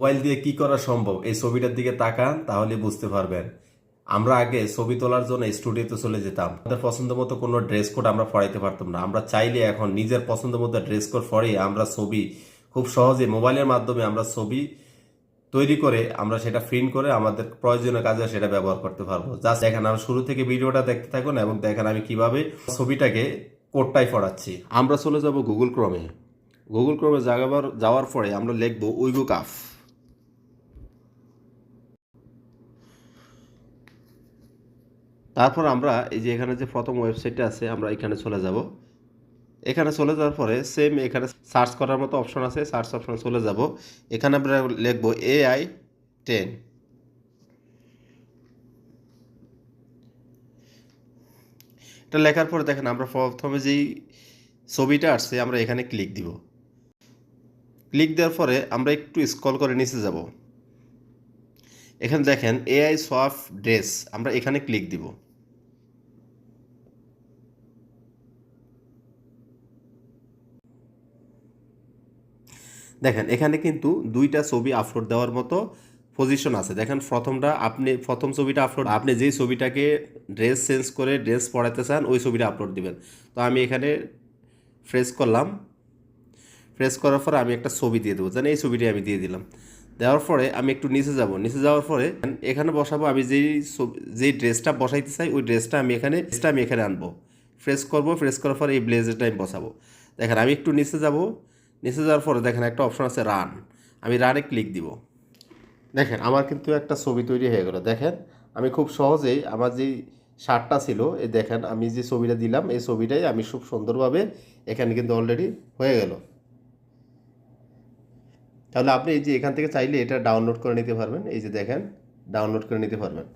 Mobile দিয়ে কি করা সম্ভব? এই ছবিটার দিকে তাকান, তাহলে বুঝতে পারবেন। আমরা আগে ছবি তোলার জন্য স্টুডিওতে চলে যেতাম। আমাদের পছন্দ মতো কোনো ড্রেস কোড আমরা পড়াইতে পারতাম না। আমরা চাইলে এখন নিজের পছন্দ মতো ড্রেস কোড পরে আমরা ছবি খুব সহজে মোবাইলের মাধ্যমে আমরা ছবি তৈরি করে আমরা সেটা প্রিন্ট করে আমাদের প্রয়োজনীয় কাজে সেটা ব্যবহার করতে পারব। জাস্ট দেখেন আমরা শুরু থেকে ভিডিওটা দেখতে থাকুন এবং দেখেন আমি কীভাবে ছবিটাকে কোডটাই পড়াচ্ছি। আমরা চলে যাব গুগল ক্রমে। গুগল ক্রমে যাওয়ার যাওয়ার পরে আমরা লিখব উইগো কাফ। তারপর আমরা এই যে এখানে যে প্রথম ওয়েবসাইটটা আছে, আমরা এখানে চলে যাব। এখানে চলে যাওয়ার পরে সেম এখানে সার্চ করার মতো অপশন আছে সার্চ অপশনে চলে যাব। এখানে আমরা লিখব এআই টেন এটা লেখার পরে দেখেন, আমরা প্রথমে যেই ছবিটা আসছে, আমরা এখানে ক্লিক দিব। ক্লিক দেওয়ার পরে আমরা একটু স্ক্রল করে নিচে যাব। এখানে দেখেন এআই সফট ড্রেস আমরা এখানে ক্লিক দিব। দেখেন, এখানে কিন্তু দুইটা ছবি আপলোড দেওয়ার মতো পজিশন আছে। দেখেন, প্রথমটা আপনি, প্রথম ছবিটা আপলোড আপনি যেই ছবিটাকে ড্রেস চেঞ্জ করে ড্রেস পড়াতে চান, ওই ছবিটা আপলোড দিবেন। তো আমি এখানে ফ্রেশ করলাম। প্রেস করার পরে আমি একটা ছবি দিয়ে দেবো। জানি এই ছবিটি আমি দিয়ে দিলাম। দেওয়ার পরে আমি একটু নিচে যাব। নিচে যাওয়ার পরে এখানে বসাবো, আমি যেই ছবি- যেই ড্রেসটা বসাইতে চাই, ওই ড্রেসটা আমি এখানে ড্রেসটা আমি এখানে আনব। ফ্রেশ করব ফ্রেশ করার পরে এই ব্লেজারটা আমি বসাবো। দেখেন, আমি একটু নিচে যাব। নিচে যাওয়ার পরে দেখেন, একটা অপশন আছে রান আমি রানে ক্লিক দিব। দেখেন, আমার কিন্তু একটা ছবি তৈরি হয়ে গেল। দেখেন, আমি খুব সহজেই আমার যেই শার্টটা ছিল, এই দেখেন, আমি যে ছবিটা দিলাম, এই ছবিটাই আমি খুব সুন্দরভাবে এখানে কিন্তু অলরেডি হয়ে গেল। তাহলে আপনি এই যে এখান থেকে চাইলে এটা ডাউনলোড করে নিতে পারবেন। এই যে দেখেন ডাউনলোড করে নিতে পারবেন।